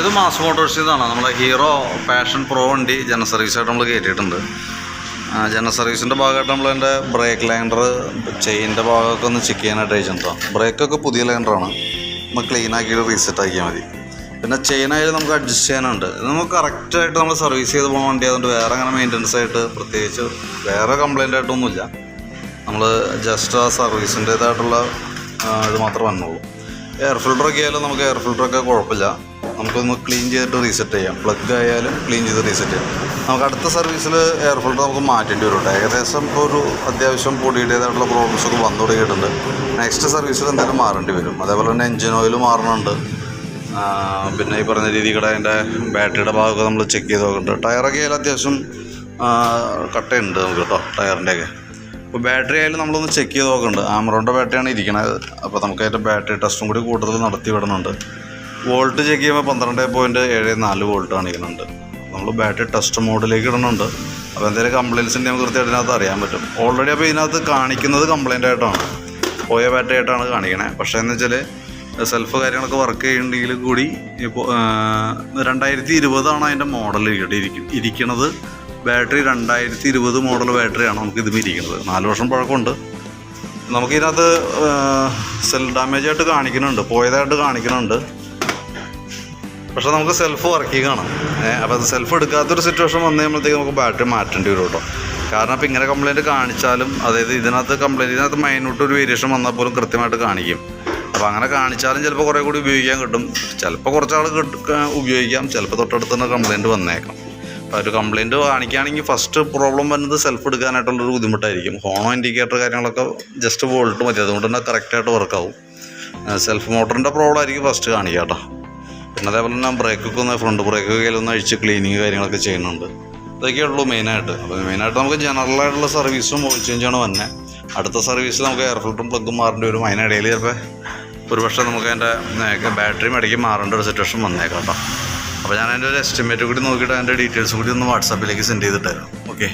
ഇത് mass Motors ഇതാണ്. നമ്മളെ ഹീറോ പാഷൻ പ്രോ വണ്ടി ജന സർവീസായിട്ട് നമ്മൾ കയറ്റിയിട്ടുണ്ട് ജന സർവീസിന്റെ ഭാഗമായിട്ട് നമ്മൾ എന്റെ ബ്രേക്ക് ലാൻഡർ ചെയിന്റെ ഭാഗമൊക്കെ ഒന്ന് ചെക്ക് ചെയ്യാനായിട്ട് അയച്ചിട്ടുണ്ടോ ബ്രേക്കൊക്കെ പുതിയ ലാൻഡറാണ് നമ്മൾ ക്ലീൻ ആക്കിയിട്ട് റീസെറ്റ് ആക്കിയാൽ മതി. പിന്നെ ചെയിനായാലും നമുക്ക് അഡ്ജസ്റ്റ് ചെയ്യാനുണ്ട്. ഇത് നമുക്ക് കറക്റ്റായിട്ട് നമ്മൾ സർവീസ് ചെയ്ത് പോകുന്ന വണ്ടി അതുകൊണ്ട് വേറെ അങ്ങനെ മെയിന്റനൻസ് ആയിട്ട് പ്രത്യേകിച്ച് വേറെ കംപ്ലൈന്റ് ആയിട്ടൊന്നുമില്ല. നമ്മൾ ജസ്റ്റ് ആ സർവീസിന്റേതായിട്ടുള്ള ഇത് മാത്രമേ വന്നുള്ളൂ. എയർ ഫിൽട്ടറൊക്കെ ആയാലും നമുക്ക് എയർ ഫിൽട്ടറൊക്കെ കുഴപ്പമില്ല. നമുക്കൊന്ന് ക്ലീൻ ചെയ്തിട്ട് റീസെറ്റ് ചെയ്യാം. പ്ലഗ് ആയാലും ക്ലീൻ ചെയ്ത് റീസെറ്റ് ചെയ്യാം. നമുക്ക് അടുത്ത സർവീസിൽ എയർ ഫിൽറ്റർ നമുക്ക് മാറ്റേണ്ടി വരും ഏകദേശം ഇപ്പോൾ ഒരു അത്യാവശ്യം പൊടിയുടേതായിട്ടുള്ള പ്രോബ്ലംസ് ഒക്കെ വന്നു തുടങ്ങിയിട്ടുണ്ട്. നെക്സ്റ്റ് സർവീസിൽ എന്തായാലും മാറേണ്ടി വരും. അതേപോലെ തന്നെ എൻജിൻ ഓയിൽ മാറണുണ്ട്. പിന്നെ ഈ പറഞ്ഞ രീതിയുടെ അതിന്റെ ബാറ്ററിയുടെ ഭാഗമൊക്കെ നമ്മൾ ചെക്ക് ചെയ്ത് നോക്കുന്നുണ്ട് ടയറൊക്കെ ആയാലും അത്യാവശ്യം കട്ടയുണ്ട് നമുക്ക് കേട്ടോ ടയറിന്റെയൊക്കെ അപ്പോൾ ബാറ്ററി ആയാലും നമ്മളൊന്ന് ചെക്ക് ചെയ്ത് നോക്കുന്നുണ്ട് ആമറോണിന്റെ ബാറ്ററിയാണ് ഇരിക്കുന്നത് അപ്പോൾ നമുക്ക് അതിന്റെ ബാറ്ററി ടെസ്റ്റും കൂടി കൂടുതൽ നടത്തി വിടുന്നുണ്ട് വോൾട്ട് ചെക്ക് ചെയ്യുമ്പോൾ പന്ത്രണ്ട് പോയിന്റ് ഏഴ് നാല് വോൾട്ട് കാണിക്കുന്നുണ്ട്. നമ്മൾ ബാറ്ററി ടെസ്റ്റ് മോഡിലേക്ക് ഇടുന്നുണ്ട്. അപ്പോൾ എന്തെങ്കിലും കംപ്ലയിൻസിന്റെ നമുക്ക് കൃത്യമായിട്ട് ഇതിനകത്ത് അറിയാൻ പറ്റും. ഓൾറെഡി അപ്പോൾ ഇതിനകത്ത് കാണിക്കുന്നത് കംപ്ലയിന്റ് ആയിട്ടാണ്. പോയ ബാറ്ററി ആയിട്ടാണ് കാണിക്കണേ. പക്ഷേ എന്ന് വെച്ചാൽ സെൽഫ് കാര്യങ്ങളൊക്കെ വർക്ക് ചെയ്യുന്നുണ്ടെങ്കിൽ കൂടി ഇപ്പോൾ രണ്ടായിരത്തി ഇരുപതാണ് അതിന്റെ മോഡൽ ഇരിക്കും ഇരിക്കുന്നത് ബാറ്ററി രണ്ടായിരത്തി ഇരുപത് മോഡൽ ബാറ്ററിയാണ് നമുക്ക് ഇതിൽ ഇരിക്കുന്നത്. നാല് വർഷം പഴക്കമുണ്ട്. നമുക്കിതിനകത്ത് സെൽ ഡാമേജായിട്ട് കാണിക്കുന്നുണ്ട്. പോയതായിട്ട് കാണിക്കുന്നുണ്ട്. പക്ഷെ നമുക്ക് സെൽഫ് വർക്കിംഗ് ആണ് അപ്പോൾ അത് സെൽഫ് എടുക്കാത്തൊരു സിറ്റുവേഷൻ വന്നു കഴിയുമ്പോഴത്തേക്ക് നമുക്ക് ബാറ്ററി മാറ്റേണ്ടി വരും കേട്ടോ. കാരണം അപ്പോൾ ഇങ്ങനെ കംപ്ലയിന്റ് കാണിച്ചാലും അതായത് ഇതിനകത്ത് കംപ്ലയിന്റ് ഇതിനകത്ത് മൈനൂട്ട് ഒരു വേരിയേഷൻ വന്നാൽ പോലും കൃത്യമായിട്ട് കാണിക്കും. അപ്പോൾ അങ്ങനെ കാണിച്ചാലും ചിലപ്പോൾ കുറേ കൂടി ഉപയോഗിക്കാൻ കിട്ടും. ചിലപ്പോൾ കുറച്ച് ആൾ ഉപയോഗിക്കാം. ചിലപ്പോൾ തൊട്ടടുത്ത് തന്നെ കംപ്ലയിന്റ് വന്നേക്കാം. അപ്പോൾ ഒരു കംപ്ലയിന്റ് കാണിക്കുകയാണെങ്കിൽ ഫസ്റ്റ് പ്രോബ്ലം വരുന്നത് സെൽഫ് എടുക്കാനായിട്ടുള്ളൊരു ബുദ്ധിമുട്ടായിരിക്കും. ഹോണോ ഇൻഡിക്കേറ്റർ കാര്യങ്ങളൊക്കെ ജസ്റ്റ് വോൾട്ട് മതി അതുകൊണ്ട് തന്നെ കറക്റ്റായിട്ട് വർക്കാവും സെൽഫ് മോട്ടറിന്റെ പ്രോബ്ലം ആയിരിക്കും ഫസ്റ്റ് കാണിക്കുക കേട്ടോ. പിന്നെ അതേപോലെ തന്നെ ബ്രേക്കൊക്കെ ഒന്ന് ഫ്രണ്ട് ബ്രേക്കൊക്കെ ഒന്ന് അഴിച്ച് ക്ലീനിങ് കാര്യങ്ങളൊക്കെ ചെയ്യുന്നുണ്ട്. ഇതൊക്കെ ഉള്ളൂ മെയിനായിട്ട് അപ്പോൾ മെയിനായിട്ട് നമുക്ക് ജനറലായിട്ടുള്ള സർവീസും ഓയിൽ ചേഞ്ചാണ് വന്നെ. അടുത്ത സർവീസിൽ നമുക്ക് എയർ ഫിൽട്ടറും പ്ലഗും മാറേണ്ടി വരും. അതിനിടയിൽ ചിലപ്പോൾ ഒരു പക്ഷേ നമുക്ക് അതിന്റെ ബാറ്ററിയും ഇടയ്ക്ക് മാറേണ്ട ഒരു സിറ്റുവേഷൻ വന്നേക്കാം കേട്ടോ. അപ്പോൾ ഞാൻ അതിന്റെ ഒരു എസ്റ്റിമേറ്റ് കൂടി നോക്കിയിട്ട് അതിന്റെ ഡീറ്റെയിൽസ് കൂടി ഒന്ന് വാട്സാപ്പിലേക്ക് സെൻഡ് ചെയ്തിട്ടായിരുന്നു ഓക്കെ